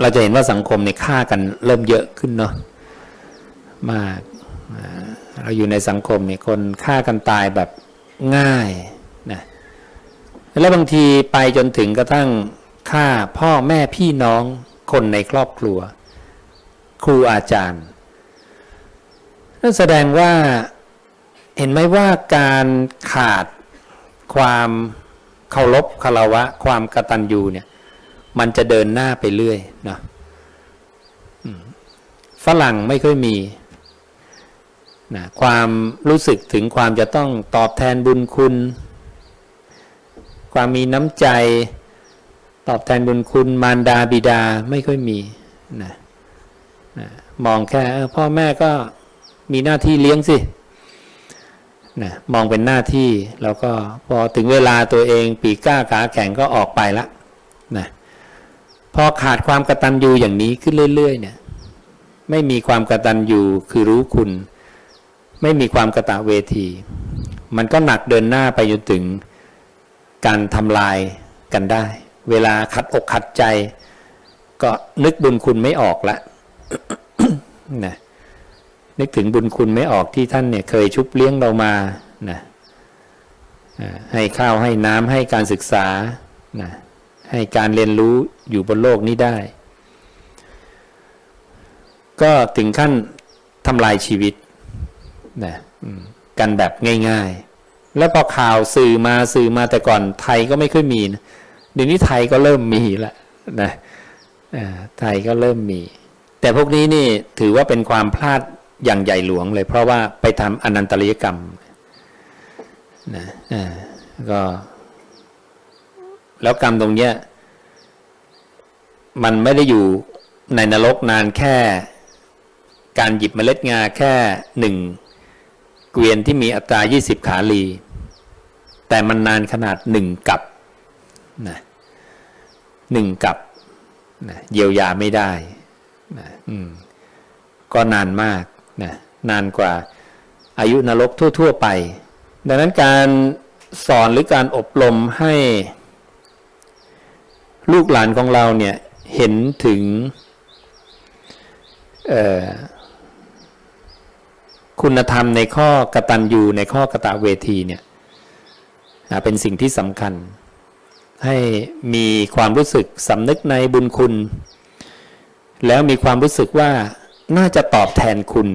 เราจะเห็นว่าสังคมในฆ่ากันเริ่มเยอะขึ้นเนาะมากเราอยู่ในสังคมเนี่ยคนฆ่ากันตายแบบง่ายนะแล้วบางทีไปจนถึงกระทั่งฆ่าพ่อแม่พี่น้องคนในครอบครัว ครูอาจารย์นั่นแสดงว่าเห็นไหมว่าการขาดความเคารพคารวะ ความกตัญญูเนี่ย มันจะเดินหน้าไปเรื่อยนะฝรั่งไม่ค่อยมีนะความรู้สึกถึงความจะต้องตอบแทนบุญคุณ ความมีน้ำใจ ตอบแทนบุญคุณ มารดาบิดาไม่ค่อยมีนะนะมองแค่พ่อแม่ก็มีหน้าที่เลี้ยงสินะมองเป็นหน้าที่แล้วก็พอถึงเวลาตัวเองปีก้าขาแข็งก็ออกไปละนะ พอขาดความกระตัญญูอย่างนี้ขึ้นเรื่อย ๆ เนี่ย ไม่มีความกระตัญญูคือรู้คุณ ไม่มีความกระตะเวที มันก็หนักเดินหน้าไปจนถึงการทำลายกันได้ เวลาขัดอกขัดใจ ก็นึกบุญคุณไม่ออกละนะนึกถึงบุญคุณไม่ออกที่ท่านเนี่ยเคยชุบเลี้ยงเรามานะให้ข้าวให้น้ำให้การศึกษานะ ให้การเรียนรู้อยู่บนโลกนี้ได้ ก็ถึงขั้นทำลายชีวิตนะกันแบบง่ายๆ แล้วพอข่าวสื่อมาสื่อมาแต่ก่อนไทยก็ไม่ค่อยมีนะเดี๋ยวนี้ไทยก็เริ่มมีแล้วนะไทยก็เริ่มมี แต่พวกนี้นี่ถือว่าเป็นความพลาดอย่างใหญ่หลวงเลย เพราะว่าไปทำอนันตริยกรรมนะอ่าก็ แล้วกรรมตรงเนี้ยมันไม่ได้อยู่ในนรกนานแค่ การหยิบเมล็ดงาแค่หนึ่งเกวียนที่มีอัตรา 20 ขาลี แต่มันนานขนาดหนึ่งกับนะหนึ่งกับนะเยียวยาไม่ได้นะอืมก็นานมากนะนานกว่าอายุนรกทั่ว ๆ ไป ดังนั้นการสอนหรือการอบรมให้ ลูกหลานของเราเนี่ยเห็นถึงคุณธรรมในข้อกตัญญูในข้อกตะเวทีเนี่ยเป็นสิ่งที่สำคัญ ให้มีความรู้สึกสำนึกในบุญคุณ แล้วมีความรู้สึกว่าน่าจะตอบแทนคุณ